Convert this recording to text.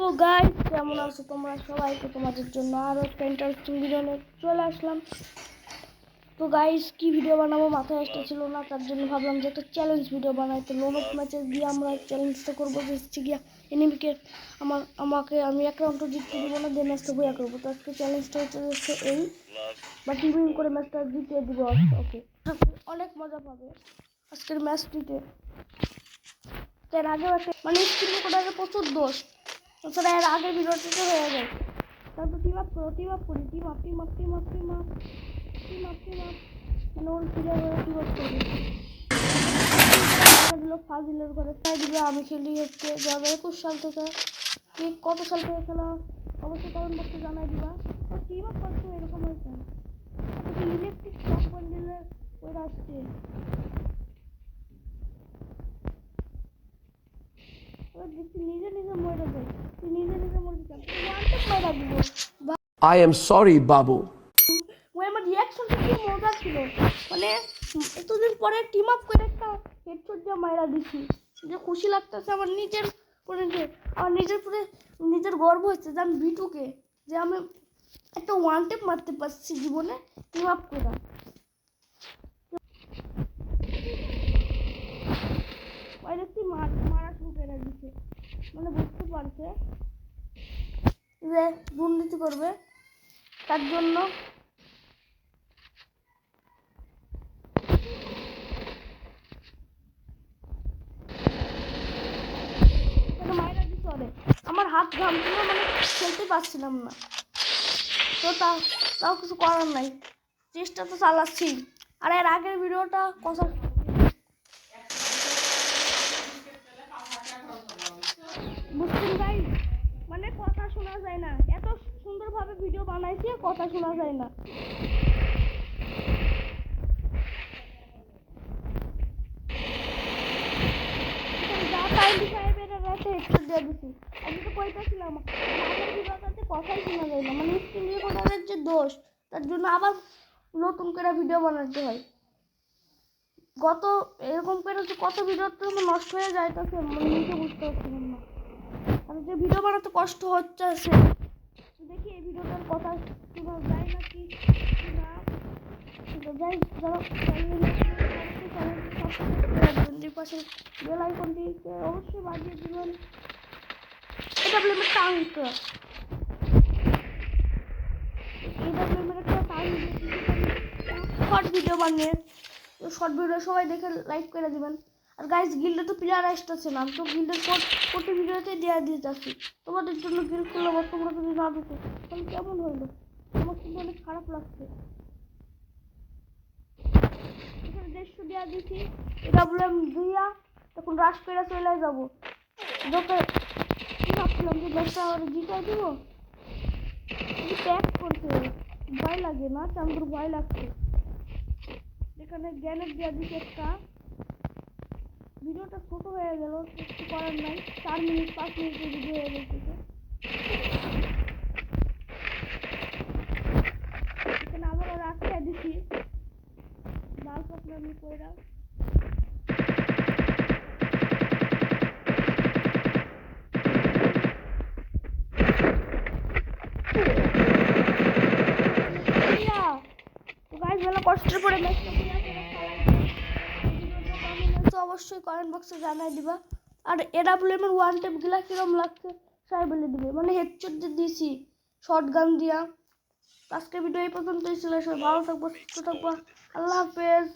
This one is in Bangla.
তো গাইস কেমন আছো তোমরা সবাই? তো তোমাদের জন্য আরও একটা ইন্টারেস্টিং ভিডিও নিয়ে চলে আসলাম। তো গাইস কি ভিডিও বানাবো মাথায় আসতে ছিল না, তার জন্য ভাবলাম যে একটা চ্যালেঞ্জ ভিডিও বানাই। তো লোনক ম্যাচে গিয়ে আমরা চ্যালেঞ্জটা করব, যে হচ্ছে গিয়া এনিমিকে আমার, আমাকে আমি এক রাউন্ড জিততে দিব না দিয়ে ম্যাচটা বইয়া করব। তো আজকে চ্যালেঞ্জটা হচ্ছে এই, বা টিভিং করে ম্যাচটা জিতিয়ে দিব ওকে অনেক মজা পাবে আজকের ম্যাচটিতে তার আগেও একটা মানে স্ক্রিন রেকর্ডারের প্রচুর দোষ। তাছাড়া এর আগের ভিডিওটিতে হয়ে যায় তারপর টিম আপ করো টিম আপ করি team up team up team up team up team up team up মানে ওর প্লেয়ার টিম আপ করবে দিল ফাজিলের ঘরে তাই দিল আমি খেলি হচ্ছে। দু হাজার একুশ সাল থেকে। কে কত সাল থেকে খেলা? অবশ্যই কমেন্ট বক্সে জানাই দিবা। তো টিম আপ করছ এরকম হয়েছে। ইলেকট্রিক শক বান্ডেলের ওইটা আসছে। নিজে নিজে মরে যায় তুই নিজে নিজে মরে যাচ্ছিস রিয়াকশনটা কি মজা ছিল? মানে এতদিন পরে টিম আপ করে একটা হেডশট দিয়ে মাইরা দিছি। যে খুশি লাগতেছে আমার নিজের যে আমার নিজের পরে নিজের গর্ব হচ্ছে জান বিটুকে, যে আমি একটা ওয়ান টেপ মারতে পারছি জীবনে টিম আপ করে। মারা শুরু করে দিছে মানে বুঝতে পারছে। যে দুর্নীতি করবে, তার জন্য আমার হাত ঘামছিল মানে খেলতে পারছিলাম না। তো তাও তাও কিছু করার নাই। চেষ্টা তো চালাচ্ছি। আর এর আগের ভিডিওটা কথা বুঝছেন ভাই মানে কথা শোনা যায় না। এত সুন্দরভাবে ভিডিও বানাইছি, কথা শোনা যায় না। তো কথাই শোনা যায় না। মানে যে দোষ, তার জন্য আবার নতুন করে ভিডিও বানাতে হয়। এরকম করে কত ভিডিও তো নষ্ট হয়ে যায় তাতে মানে বুঝতে পারছিলাম না। আর যে ভিডিও বানাতে কষ্ট হচ্ছে সে দেখি এই ভিডিওটার কথা শোনা যায় নাকি কি না তো যাই যারা চ্যানেলটি পাশে বেল আইকনটিকে অবশ্যই বাজিয়ে দিবেন এটা বলে টাঙ্ক এটা বলে একটা টাঙ্ক শর্ট ভিডিও বানিয়ে শর্ট ভিডিও সবাই দেখে লাইক করে দিবেন আর গাইজ গিল্ডে তো প্লেয়ার আসতেছে না। তো গিল্ডের কোড প্রতি ভিডিওতে দেওয়া দিয়ে যাচ্ছি তোমাদের জন্য গিল্ড করলে বা তোমরা যদি না দেখো, তাহলে কেমন হইল আমার কিন্তু অনেক খারাপ লাগছে। এখানে দেড়শো দেওয়া দিছি এটা তখন রাশ চলে যাব। যত ভাবছিলাম যে দশটা আর প্যাক করতে ভয় লাগে না, চান্দুর ভয় লাগছে। এখানে জ্ঞানের দেওয়া দিচ্ছে একটা। ভিডিওটা ছোট হয়ে গেল, কিছু করার নাই। চার মিনিট, পাঁচ মিনিটের ভিডিও হয়ে গেছে। এখানে আবারও রাস্তায় দিছি। লাল পাতলা আমি কইরা অবশ্যই কমেন্ট বক্সে জানাই দিবা। আর এডাব্লিউএম এর ওয়ান টেপ কীরকম লাগছে সবাই বলে দিবে। মানে হেডশট দিয়ে দিছি শর্ট গান দিয়া। আজকে ভিডিও এই পর্যন্তই ছিল, সবাই ভালো থাকব, সুস্থ থাকব। আল্লাহ হাফেজ।